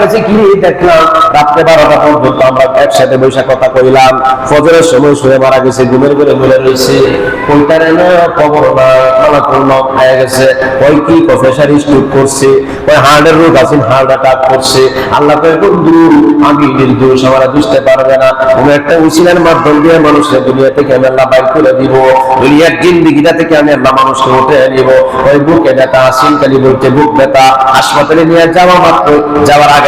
গেছে কি দেখলাম, রাত্রে বারোটা পর্যন্ত আমরা একসাথে বৈশাখ কথা কইলাম। ফজরের সময় শুয়ে মারা গেছে, ঘুমের মরে রয়েছে দুনিয়া থেকে আমি মানুষকে বুকে হাসপাতালে নিয়ে যাওয়া মাত্র, যাওয়ার আগে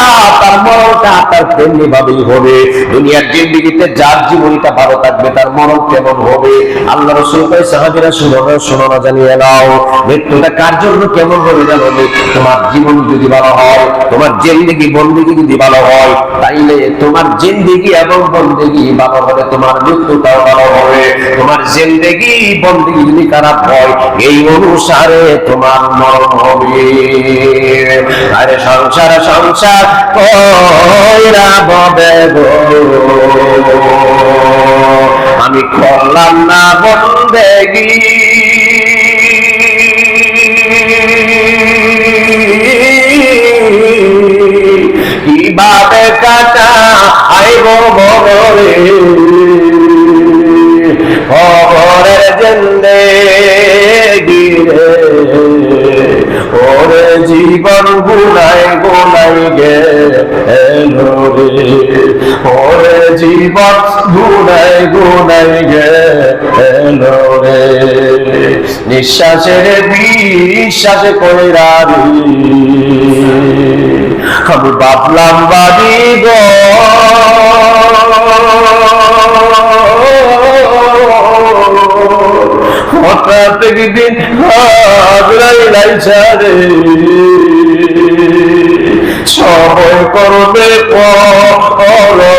তার মরণটা তার তেমনি হবে। দুনিয়ার জিন্দিগিতে যার জীবনীটা ভালো থাকবে, তার মরণ কেমন হবে। আল্লাহ রসুল সাহাবিরা, শুনো শুনো জানিয়ে নাও। মৃত্যুটা কার জন্য কেমন হবে জানো তোমার জীবন যদি ভালো হয়, তোমার জিন্দিগি, বন্দিগি যদি ভালো হয়, তাইলে তোমার জিন্দিগি এবং বন্দিগি ভালো হবে, তোমার মৃত্যুটাও ভালো হবে। তোমার জিন্দিগি, বন্দিগি যদি খারাপ হয়, এই অনুসারে তোমার মরণ হবে। আরে সংসার সংসার ববে গো। আমি করলাম না বন্দেগি। কীভাবে কাটা আইব বগরে খবরের জেন্দে গুনাই গুনাই গে রে ওরে জীবন গুনাই গুনাই গে রে নিঃশ্বাসের বিশ্বাস কইরা রে আমি ভাবলাম বাড়ি গো হঠাৎ একদিন হাজরাই লাইছারে সবই করবে পরে